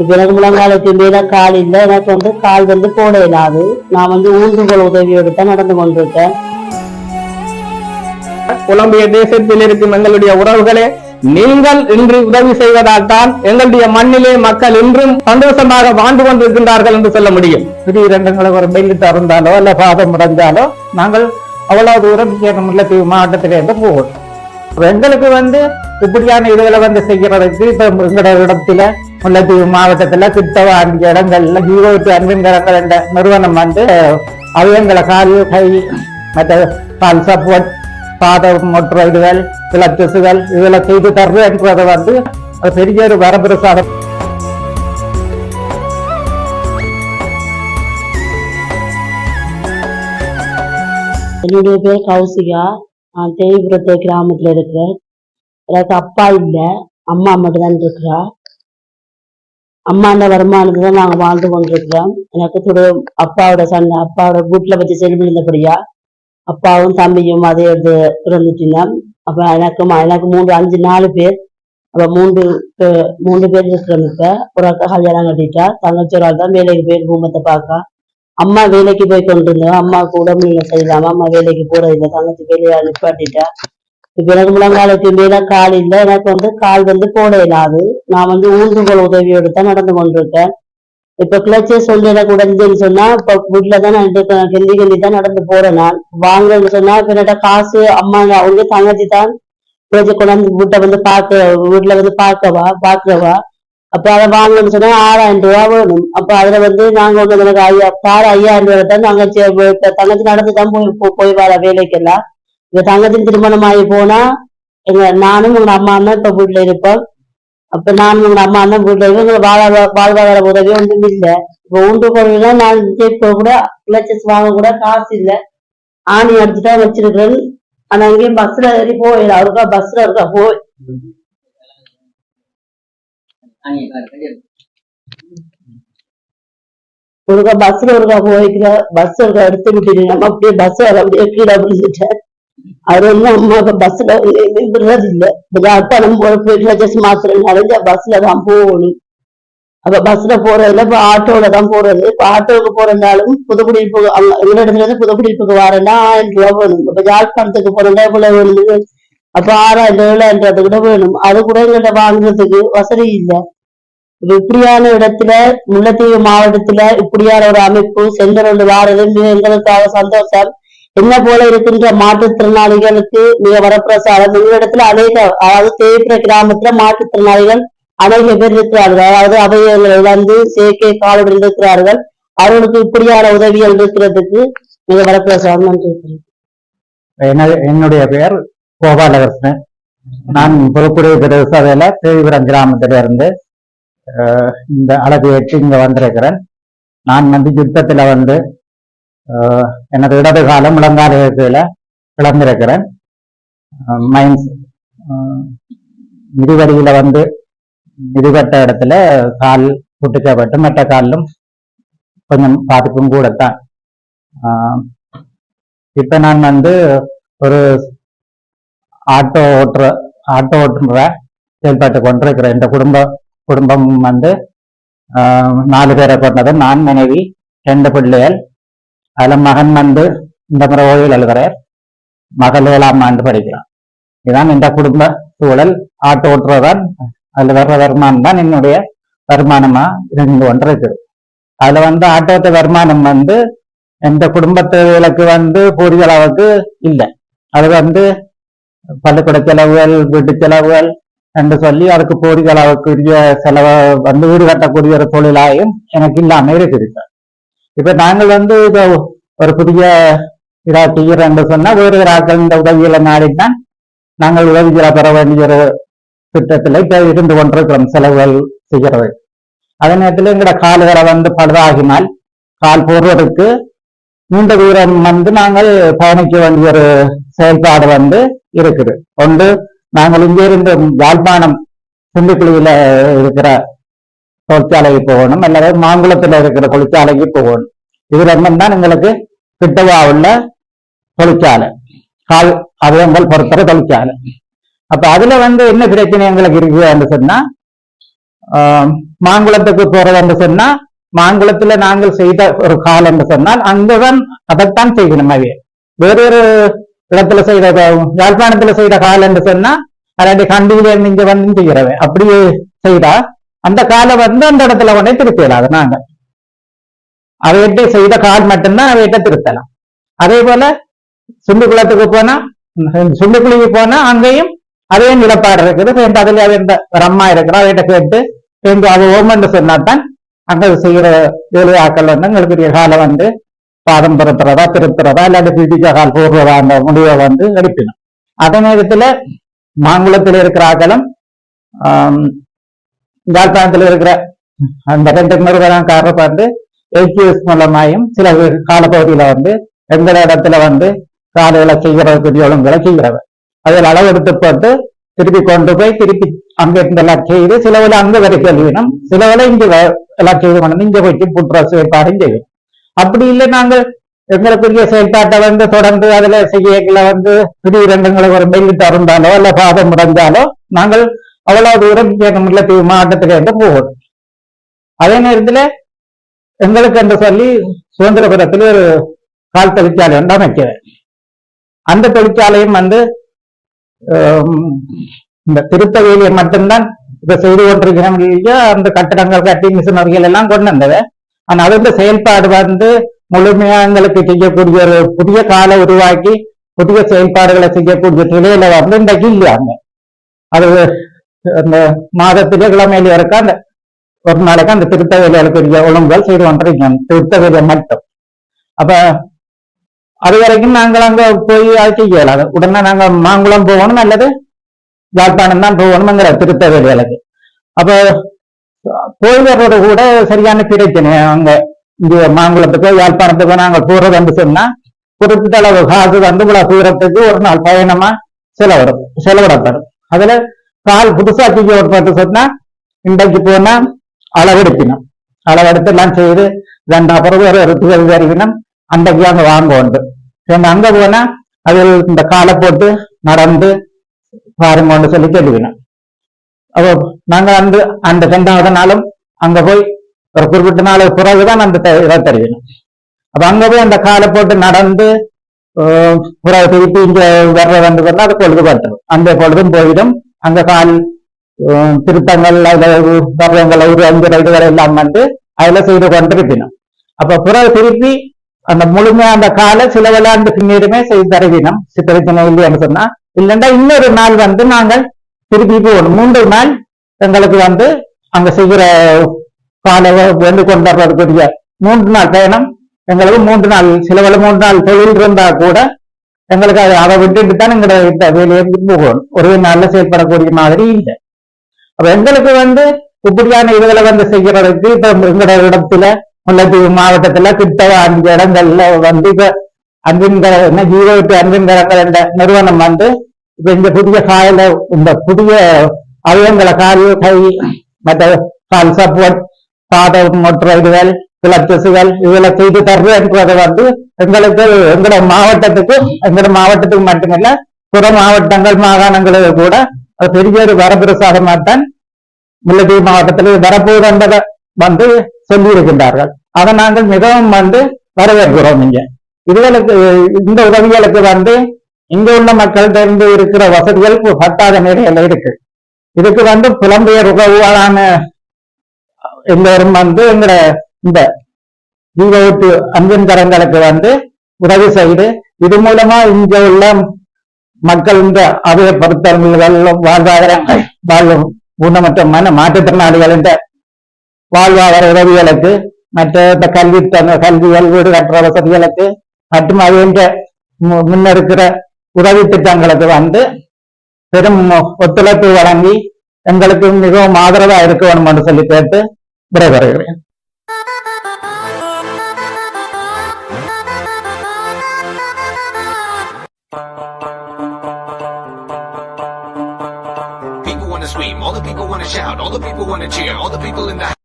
இப்ப எனக்கு முழங்காலுக்கு மேல கால் இல்லை. எனக்கு வந்து கால் வந்து போட இல்லாது நான் வந்து ஊன்றுகோல் உதவியோடு தான் நடந்து கொண்டிருக்கேன். புலம்பிய தேசத்தில் இருக்கும் எங்களுடைய உறவுகளே நீங்கள் இன்று உதவி செய்வதால் தான் எங்களுடைய மண்ணிலே மக்கள் இன்றும் சந்தோஷமாக வாழ்ந்து கொண்டிருக்கின்றார்கள் என்று சொல்ல முடியும். திடீரென்று ஒரு பெல்லு திறந்தாலோ அல்ல பாதம் முடைஞ்சாலோ நாங்கள் அவ்வளவு தூரம் முல்லைத்தீவு மாவட்டத்திலிருந்து போவோம். எங்களுக்கு வந்து இப்படியான இதுகளை வந்து செய்யறதுக்கு இப்ப எங்களோட இடத்துல முல்லைத்தீவு மாவட்டத்துல கிட்ட வேண்டிய இடங்கள்ல ஜீவோட்டு அன்பின்கரங்கள் என்ற நிறுவனம் வந்து அவயங்களை கால் கை மற்ற பால் சப்போர்ட் பாதம் மொற்ற இதுகள் பிளட்டுசுகள் இதெல்லாம் செய்து தர்றது என்றதை வந்து பெரிய ஒரு வரப்பிரசாதம். என்னுடைய பேர் கௌசிகா. நான் தேவிபுரத்து கிராமத்தில் இருக்கிறேன். எனக்கு அப்பா இல்லை அம்மா மட்டும்தான் இருக்கிறா. அம்மாண்ட வருமானத்துல தான் நாங்க வாழ்ந்து கொண்டிருக்கிறோம். எனக்கு துடு அப்பாவோட சண்டை அப்பாவோட வீட்டுல பத்தி செல்விழுந்தபடியா அப்பாவும் தம்பியும் அதே எடுத்து பிறந்துட்டினோம் அப்போ எனக்கு எனக்கு மூன்று அஞ்சு நாலு பேர். அப்போ மூன்று மூன்று பேர் இருக்கிறோம் இப்போ. ஒரு அக்கா கல்யாணம் கட்டிட்டா தங்கச்சி ஒரு ஆள் தான் வேலைக்கு போய் பூமத்தை பார்க்க. அம்மா வேலைக்கு போய் கொண்டிருந்தோம் அம்மாவுக்கு உடம்பு இல்லை செய்யலாம அம்மா வேலைக்கு போறது இல்லை தங்கச்சி வேலையை நிப்பாட்டிட்டா. இப்ப எனக்கு முழங்காலுக்கு மேல கால் இல்லை. எனக்கு வந்து கால் வந்து போட இல்லாது நான் வந்து ஊன்றுகோல் உதவியோடு தான் நடந்து கொண்டிருக்கேன். இப்ப கிளச்சே சொல்லி எனக்கு உடஞ்சுன்னு சொன்னா இப்ப வீட்டுல தான் நான் கெந்தி கெந்தி தான் நடந்து போறேன் நான். வாங்கன்னு சொன்னா இப்ப காசு அம்மா அவங்க தங்கச்சி தான் கிளச்சி கொண்டாந்து வீட்டை வந்து பார்க்க வீட்டுல வந்து பார்க்கவா பாக்குறவா அப்ப அதை வாங்கணும்னு சொன்னா ஆறாயிரம் ரூபா வேணும். அப்ப அதுல வந்து நாங்க வந்து எனக்கு ஐயா பாரு ஐயாயிரம் ரூபாய் தான் தங்கச்சி தங்கச்சி நடந்து தான் போய் போய் வர வேலைக்கெல்லாம். எங்க தங்கத்தின் திருமணம் ஆகி போனா எங்க நானும் உங்க அம்மா தான் இப்ப வீட்டுல இருப்போம். அப்ப நானும் உங்க அம்மா தான் வீட்டுல இருப்போம். எங்களுக்கு வாழ்வா வாழ்வாதார உதவி ஒன்றும் இல்ல. இப்ப உண்டு பொருள்னா நான் இப்போ கூட லட்சஸ் வாங்க கூட காசு இல்ல. ஆணி அடிச்சுட்டா வச்சிருக்கிறேன். ஆனா அங்கேயும் பஸ்ல ஏறி போயிடல அவருக்கா பஸ்ல இருக்கா? போய். ஒருக்கா பஸ்ல ஒருக்கா போய்க்கிற. பஸ் இருக்கா எடுத்து விட்டுட்டு அப்படியே பஸ் அப்படியே கீழே விழுந்துட்டேன். அவர் வந்து அம்மா பஸ்ல விடுறது இல்லை இப்ப போற போயிட்டு ஜஸ்ட் மாத்திரம் நிறைஞ்ச பஸ்ல தான் போகணும் அப்ப பஸ்ல போறதுல இப்ப ஆட்டோல தான் போறது இப்ப ஆட்டோவுக்கு போறதுனாலும் புதுக்குடியிருப்பு அங்க எங்க இடத்துல இருந்து புதுக்குடியிருப்புக்கு வரேன்னா ஆயிரம் ரூபாய் வேணும் இப்ப யாழ்ப்பாணத்துக்கு போறதா இவ்வளவு வேணும் அப்ப ஆறாயிரம் ஏழாயிரத்து கூட வேணும் அது கூட எங்கிட்ட வாங்குறதுக்கு வசதி இல்லை இப்படியான இடத்துல முல்லைத்தீவு மாவட்டத்துல இப்படியான ஒரு அமைப்பு செங்கரோடு வாரது மிக எங்களுக்காக சந்தோஷம் என்ன போல இருக்கின்ற மாற்றுத்திறனாளிகளுக்கு மிக வரப்பிரசாதம். இந்த இடத்துல அநேக அதாவது தேய்பிர கிராமத்துல மாற்றுத்திறனாளிகள் அநேக பேர் இருக்கிறார்கள். அதாவது அவையங்களை இழந்து செயற்கை காலோடு இருக்கிறார்கள். அவர்களுக்கு இப்படியான உதவிகள் இருக்கிறதுக்கு மிக வரப்பிரசாதம். நன்றி. என்னுடைய பெயர் கோபாலகிருஷ்ணன். நான் புதுக்குடி பிரதேச தேவிபுரம் கிராமத்தில இருந்து இந்த அளவு ஏற்றி இங்க வந்திருக்கிறேன். நான் வந்து யுத்தத்துல வந்து எனது இடது காலம் முழங்கால கீழ இழந்திருக்கிறேன் மைன்ஸ் அஹ், மிதிவடியில வந்து மிதிப்பட்ட இடத்துல கால் புட்டுக்கப்பட்டு மற்ற காலிலும் கொஞ்சம் பாதிப்பும் கூடத்தான். ஆஹ், இப்ப நான் வந்து ஒரு ஆட்டோ ஓட்டுற ஆட்டோ ஓட்டுற செயல்பாட்டு கொண்டிருக்கிறேன். இந்த குடும்ப குடும்பம் வந்து நாலு பேரை கொண்டது நான் மனைவி ரெண்டு பிள்ளைகள் அதுல மகன் வந்து இந்த முறை ஓய்வில் எழுதுறார் மகள் ஏழாம் ஆண்டு படிக்கிறான் இதுதான் இந்த குடும்ப சூழல் ஆட்டோ ஓட்டுறதான் அதுல வர்ற வருமானம் தான் என்னுடைய வருமானமா இருந்து இருக்குது அதுல வந்து ஆட்டோத்த வருமானம் வந்து எந்த குடும்பத்துகளுக்கு வந்து போதிய அளவுக்கு இல்லை அது வந்து பள்ளிக்கூட செலவுகள் வீட்டு செலவுகள் என்று சொல்லி அதுக்கு போதிய அளவுக்குரிய செலவை வந்து வீடு கட்டக்கூடிய ஒரு தொழிலாயும் எனக்கு இல்லாமல் இருக்குது இப்ப. நாங்கள் வந்து இதை ஒரு புதிய இதா செய்யறோம் என்று சொன்னா வேறு ஒரு இந்த உதவியில நாடித்தான் நாங்கள் உதவிகளை பெற வேண்டிய ஒரு திட்டத்தில் இப்ப இருந்து கொண்டிருக்கிறோம் செலவுகள் செய்கிறது அதே நேரத்தில் எங்களோட கால்களை வந்து பழுதாகினால் கால் போடுறதுக்கு நீண்ட தூரம் வந்து நாங்கள் பயணிக்க வேண்டிய ஒரு செயல்பாடு வந்து இருக்குது ஒன்று நாங்கள் இங்கே இருந்து யாழ்ப்பாணம் சிந்துக்குழியில இருக்கிற தொழிற்சாலைக்கு போகணும். அல்லது மாங்குளத்தில் இருக்கிற தொழிற்சாலைக்கு போகணும். இது ரெண்டும் தான் எங்களுக்கு கிட்டவா உள்ள தொழிற்சாலை. கால் அவயங்கள் பொறுத்தர தொழிற்சாலை. அப்ப அதுல வந்து என்ன பிரச்சனை எங்களுக்கு இருக்கு என்று சொன்னா ஆஹ் மாங்குளத்துக்கு போறதுன்னு சொன்னா மாங்குளத்துல நாங்கள் செய்த ஒரு கால் என்று சொன்னால் அங்குதான் அதைத்தான் செய்யணும் அவைய. வேறொரு இடத்துல செய்த யாழ்ப்பாணத்துல செய்த கால் என்று சொன்னா அதாவது கண்டியில இருந்து இங்க வந்து செய்கிறவன் அப்படியே செய்தா அந்த காலை வந்து அந்த இடத்துல உடனே திருத்தலாது நாங்க. அவையிட்ட செய்த கால் மட்டும்தான் அவையிட்ட திருத்தலாம். அதே போல சுண்டுக்குளத்துக்கு போனா சுண்டுக்குழிக்கு போனா அங்கேயும் அதே நிலப்பாடு இருக்குது. ரெண்டு அதுல அவ ஒரு அம்மா இருக்கிறா அவையிட்ட கேட்டு ரெண்டு அது ஓமன்னு சொன்னாதான் அங்க செய்யற வேலையாக்கள் வந்து எங்களுக்கு காலை வந்து பாதம் பிறத்துறதா திருத்துறதா இல்லாட்டி பிடிக்க கால் போடுறதா அந்த முடிவை வந்து எடுப்பினோம். அதே நேரத்துல மாங்குளத்தில் இருக்கிற ஆக்களும் ஆஹ் யாழ்ப்பாணத்தில் இருக்கிற அந்த ரெண்டு நிறுவனக்காரர் வந்து ஏசிஎஸ் மூலமாயும் சில காலப்பகுதியில வந்து எந்த இடத்துல வந்து காலையில செய்யறதுக்கு ஒழுங்குகளை செய்கிறவர். அதில் அளவெடுத்து போட்டு திருப்பி கொண்டு போய் திருப்பி அங்க எல்லாம் செய்து சிலவில் அங்க வரை கேள்வினும் சிலவில் இங்க எல்லாம் செய்து கொண்டு இங்க போயிட்டு புற்ற செயற்பாடும் செய்யும். அப்படி இல்லை நாங்கள் எங்களுக்குரிய செயல்பாட்டை வந்து தொடர்ந்து அதுல செய்யல வந்து திடீரெண்டுங்களை ஒரு பெல்லு திறந்தாலோ இல்ல பாதம் முடந்தாலோ நாங்கள் அவ்வளவு தூரம் இங்க முல்லைத்தீவு மாவட்டத்துல இருந்து போவோம் அதே நேரத்துல எங்களுக்கு என்று சொல்லி சுதந்திரபுரத்தில் ஒரு கால் தொழிற்சாலை ஒன்று அமைக்கிறேன் அந்த தொழிற்சாலையும் வந்து இந்த திருத்தவேலியை மட்டும்தான் இப்ப செய்து கொண்டிருக்கிறோம் இல்லையா அந்த கட்டடங்கள் கட்டி மிஷினரிகள் எல்லாம் கொண்டு வந்தது. ஆனா அதோட செயல்பாடு வந்து முழுமையா எங்களுக்கு செய்யக்கூடிய ஒரு புதிய காலை உருவாக்கி புதிய செயல்பாடுகளை செய்யக்கூடிய நிலையில வந்து இன்றைக்கு இல்லையாங்க அது அந்த மாதத்திலே கிழமையில இருக்க அந்த ஒரு நாளைக்கு அந்த திருத்த வேலைகளுக்குரிய ஒழுங்குகள் செய்து கொண்டிருக்கோம் திருத்த வேலை மட்டும். அப்ப அது வரைக்கும் நாங்கள் அங்க போய் அது செய்யலாது உடனே நாங்க மாங்குளம் போகணும் அல்லது யாழ்ப்பாணம் தான் போகணுங்கிற திருத்த வேலைகளுக்கு அப்ப போய் வர்றது கூட சரியான பிரச்சனை. அங்க இங்க மாங்குளத்துக்கு யாழ்ப்பாணத்துக்கு நாங்க போறது வந்து சொன்னா குறிப்பிட்ட அளவு காசு வந்து இவ்வளவு தூரத்துக்கு ஒரு நாள் பயணமா செலவிடும் செலவிடப்படும். அதுல கால் புதுசா தூக்கி செய்யப்பட்டு சொன்னா இன்றைக்கு போனா அளவெடுப்பினம். அளவெடுத்து எல்லாம் செய்து ரெண்டா பிறகு ஒரு துகள் வருவினம் அன்றைக்கு அங்க வாங்க உண்டு ஏன்னா அங்க போனா அதில் இந்த காலை போட்டு நடந்து பாருங்கன்னு சொல்லி சொல்லுவினோம் அப்போ நாங்க வந்து அந்த ரெண்டாவது நாளும் அங்க போய் ஒரு குறிப்பிட்ட நாளுக்கு பிறகுதான் அந்த த- இதை தருவினோம். அப்ப அங்க போய் அந்த காலை போட்டு நடந்து ஆஹ், பிறகு திருப்பி இங்க வர்றது வந்து அது பொழுது அந்த பொழுதும் போயிடும். அந்த கால் திருத்தங்கள் அதுல வர்றங்கள் ஒரு அஞ்சு இதுகள் எல்லாம் வந்து அதுல செய்து கொண்டிருப்பினோம். அப்ப பிறகு திருப்பி அந்த முழுமையா அந்த காலை சில விளையாண்டு பின்னேறுமே செய்து தருவினோம். சித்திரத்தினை இல்லைன்னு சொன்னா இல்லைன்னா இன்னொரு நாள் வந்து நாங்கள் திருப்பி போகணும். மூன்று நாள் எங்களுக்கு வந்து அங்க செய்கிற காலை வந்து கொண்டு வர்றதுக்குரிய மூன்று நாள் பயணம். எங்களுக்கு மூன்று நாள் சிலவள மூன்று நாள் தொழில் இருந்தா கூட எங்களுக்கு அதை அதை விட்டுட்டு தான் எங்களை இந்த வேலையை போகணும் ஒரே நல்ல செயல்படக்கூடிய மாதிரி இல்லை அப்ப எங்களுக்கு வந்து இப்படியான இதுகளை வந்து செய்யறதுக்கு இப்ப எங்களோட இடத்துல முல்லைத்தீவு மாவட்டத்துல கிட்ட அஞ்சு இடங்கள்ல வந்து இப்ப அன்பின்கர என்ன ஜீரோட்டு அன்பின்கரங்கள் என்ற நிறுவனம் வந்து இப்ப இந்த புதிய காயில இந்த புதிய அவயங்களை கால் கை மற்ற கால் சப்போர்ட் பாத மற்ற இதுகள் பிளத்துசுகள் இதெல்லாம் செய்து தர்றதுன்றதை வந்து எங்களுக்கு எங்களோட மாவட்டத்துக்கு எங்களோட மாவட்டத்துக்கு மட்டுமில்ல புற மாவட்டங்கள் மாகாணங்களுக்கு கூட பெரிய ஒரு வரப்பிரசாதமாகத்தான் முல்லைத்தீவு மாவட்டத்தில் வரப்போகுது என்பதை வந்து சொல்லி இருக்கின்றார்கள் அதை நாங்கள் மிகவும் வந்து வரவேற்கிறோம் இங்க. இதுகளுக்கு இந்த உதவிகளுக்கு வந்து இங்க உள்ள மக்கள் தெரிந்து இருக்கிற வசதிகள் பத்தாத நிலையில இருக்கு. இதுக்கு வந்து புலம்பெயர் உறவுகளான எல்லோரும் வந்து எங்களோட இந்த ஜீவவுட்டு அன்பின் கரங்களுக்கு வந்து உதவி செய்து இது மூலமா இங்க உள்ள மக்கள் இந்த அவைய பொறுத்தவர்கள் வாழ்வாதாரங்கள் வாழும் ஊனமற்றமான மாற்றுத்திறனாளிகளின் வாழ்வாதார உதவிகளுக்கு மற்ற இந்த கல்வி கல்விகள் வீடு கட்டுற வசதிகளுக்கு மற்றும் அவைன்ற முன்னெடுக்கிற முன்னிருக்கிற உதவி திட்டங்களுக்கு வந்து பெரும் ஒத்துழைப்பு வழங்கி எங்களுக்கு மிகவும் ஆதரவா இருக்க வேண்டும் என்று சொல்லி கேட்டு விடைபெறுகிறேன். All the people wanna shout, all the people wanna cheer, all the people in the